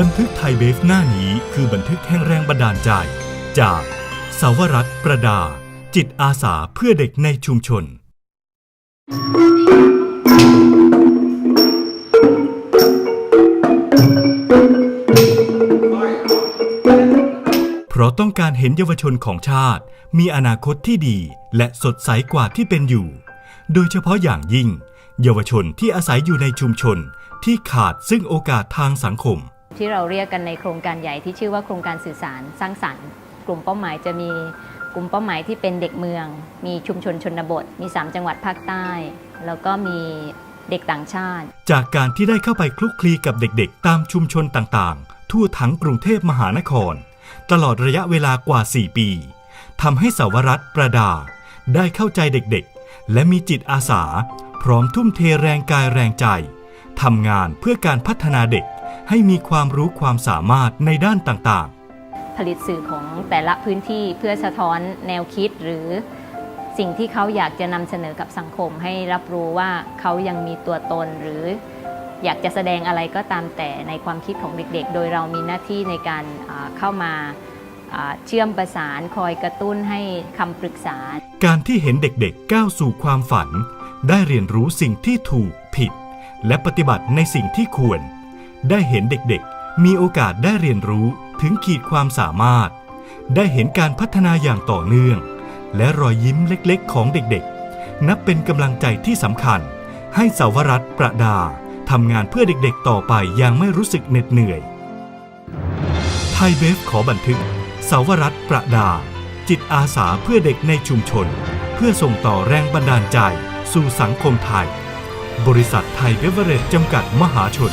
บันทึกไทยเบฟหน้านี้คือบันทึกแห่งแรงบันดาลใจ จากสาวรัตน์ประดา จิตอาสาเพื่อเด็กในชุมชน เพราะต้องการเห็นเยาวชนของชาติ มีอนาคตที่ดีและสดใสกว่าที่เป็นอยู่ โดยเฉพาะอย่างยิ่ง เยาวชนที่อาศัยอยู่ในชุมชนที่ขาดซึ่งโอกาสทางสังคม ที่เราเรียกกันในโครงการใหญ่ที่ชื่อว่าโครงการสื่อสารสร้างสรรค์ กลุ่มเป้าหมายจะมีกลุ่มเป้าหมายที่เป็นเด็กเมือง มีชุมชนชนบท มี 3 จังหวัดภาคใต้ แล้วก็มีเด็กต่างชาติ จากการที่ได้เข้าไปคลุกคลีกับเด็กๆ ตามชุมชนต่างๆ ทั่วทั้งกรุงเทพมหานคร ตลอดระยะเวลากว่า 4 ปีทำให้สาวรัตน์ประดา ได้เข้าใจเด็กๆ และมีจิตอาสา พร้อมทุ่มเทแรงกายแรงใจทำงานเพื่อการพัฒนาเด็ก ให้มีความรู้ความสามารถในด้านต่างๆ ผลิตสื่อของแต่ละพื้นที่เพื่อสะท้อนแนวคิดหรือสิ่งที่เขาอยากจะนำเสนอกับสังคมให้รับรู้ว่าเขายังมีตัวตนหรืออยากจะแสดงอะไรก็ตามแต่ในความคิดของเด็กๆ โดยเรามีหน้าที่ในการเข้ามาเชื่อมประสานคอยกระตุ้นให้คำปรึกษา การที่เห็นเด็กๆก้าวสู่ความฝัน ได้เรียนรู้สิ่งที่ถูกผิด และปฏิบัติในสิ่งที่ควร ได้เห็นเด็กๆ มีโอกาสได้เรียนรู้ถึงขีดความสามารถ ได้เห็นการพัฒนาอย่างต่อเนื่อง และรอยยิ้มเล็กๆ ของเด็กๆ นับเป็นกำลังใจที่สำคัญ ให้สาวรัตน์ประดาทำงานเพื่อเด็กๆ ต่อไปอย่างไม่รู้สึกเหน็ดเหนื่อย ไทยเบฟขอบันทึก สาวรัตน์ประดา จิตอาสาเพื่อเด็กในชุมชน เพื่อส่งต่อแรงบันดาลใจ สู่สังคมไทย บริษัทไทยเบเวอเรจจำกัดมหาชน